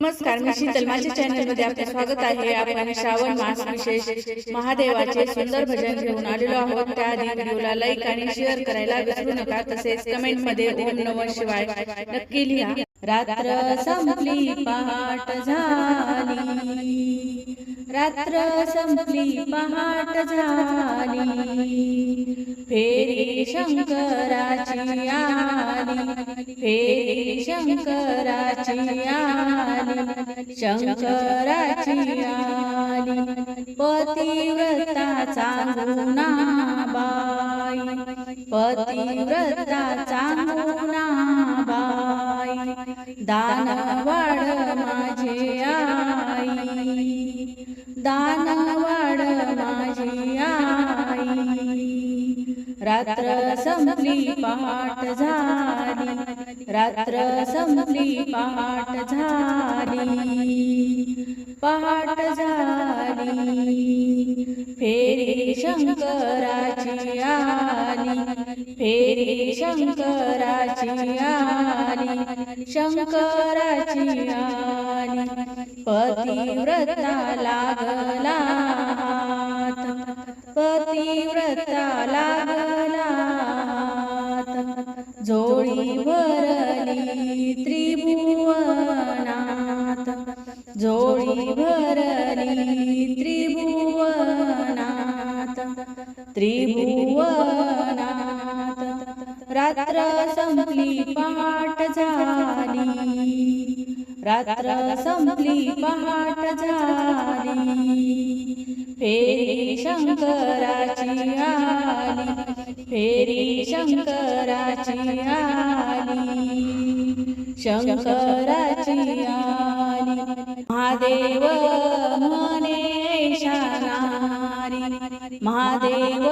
नमस्कार मी शीतल माझ्या चॅनलमध्ये आपले स्वागत आहे. आपण श्रावण मास विशेष महादेवाचे सुंदर भजन घेऊन आलेलो आहोत. त्याआधी व्हिडिओला लाईक आणि शेअर करायला विसरू नका. तसेच कमेंटमध्ये ओम नम शिवाय नक्की लिहा. रात्र संपली पहाट झाली. रात्र संपली पहाट झाली. फेरी शंकराची फेरी शंकराची आली. शंकराची आली पतिव्रता चांगुना बाई पतिव्रता चांगुना बाई दानवाड माझे आई. दान रात्र संपली पहाट झाली. रात्र संपली पहाट झाली. पहाट झाली. फेरी शंकराची आली. फेरी शंकराची आली. शंकराची आली. पतिव्रता लागला. हात जोडी भरली त्रिभुवनात जोडी भरली त्रिभुवनात त्रिभुवनात। रात्र संपली पहाट झाली। रात्र संपली पहाट झाली। फेरी शंकराची आली फेरी शंकराची आली शंकराची आली. महादेव म्हणे शानारी महादेव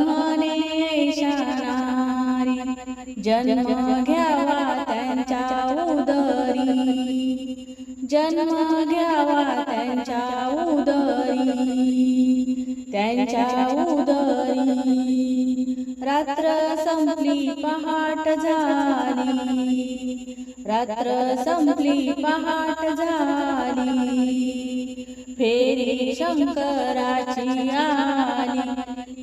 म्हणे शानारी जन्म घ्यावा त्यांच्या उदर जन्म घ्यावा त्यांच्या उदरी त्यांच्या उदरी रात्र संपली पहाट झाली रात्र संपली पहाट झाली फेरी शंकराची आली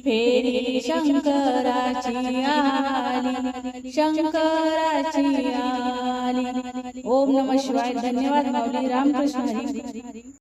फेरी शंकराची आली शंकराची ओम नम शिवाय. धन्यवाद माऊली. रामकृष्ण हरी.